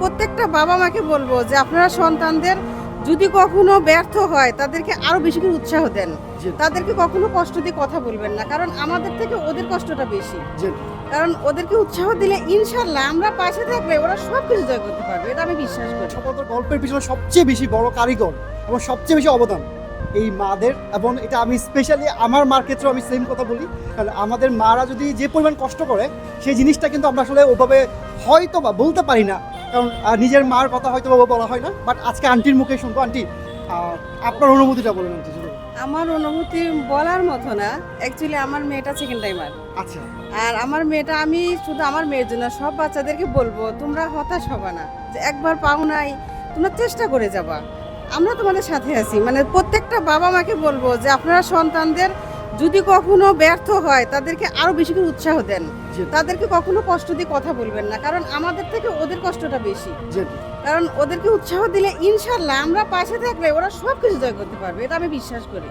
প্রত্যেকটা বাবা মাকে বলব যে আপনারা সন্তানদের যদি কখনো ব্যর্থ হয় তাদেরকে আরও বেশি করে উৎসাহ দেন। তাদেরকে কখনো কষ্ট দিয়ে কথা বলবেন না কারণ আমাদের থেকে ওদের কষ্টটা বেশি। কারণ ওদেরকে উৎসাহ দিলে ইনশাল্লাহ আমরা পাশে থাকলে ওরা সব কিছু জয় করতে পারবে এটা আমি বিশ্বাস করি। সফলতার গল্পের পিছনে সবচেয়ে বেশি বড় কারিগর এবং সবচেয়ে বেশি অবদান এই মাদের এবং এটা আমি স্পেশালি আমার মার ক্ষেত্রেও আমি সেম কথা বলি কারণ আমাদের মারা যদি যে পরিমাণ কষ্ট করে সেই জিনিসটা কিন্তু আমরা আসলে ওভাবে হয়তো বা বলতে পারি না কারণ নিজের মার কথা হয়তো বলা হয় না বাট আজকে আন্টির মুখে শুনব। আন্টি আপনার অনুভূতিটা বলেন আন্টি আমার অনুভূতি বলার মতো না। অ্যাকচুয়ালি আমার মেয়েটা সেকেন্ড টাইমার আচ্ছা। আর আমার মেয়েটা আমি শুধু আমার মেয়ের জন্য সব বাচ্চাদেরকে বলব তোমরা হতাশ হবে না। যে একবার পাও নাই তোমরা চেষ্টা করে যাবা। আমরা তোমাদের সাথে আছি। মানে প্রত্যেকটা বাবা মাকে বলব যে আপনারা সন্তানদের যদি কখনো ব্যর্থ হয় তাদেরকে আরও বেশি করে উৎসাহ দেন। তাদেরকে কখনো কষ্ট দিয়ে কথা বলবেন না কারণ আমাদের থেকে ওদের কষ্টটা বেশি। কারণ ওদেরকে উৎসাহ দিলে ইনশাল্লাহ আমরা পাশে থাকলে ওরা সব কিছু জয় করতে পারবে এটা আমি বিশ্বাস করি।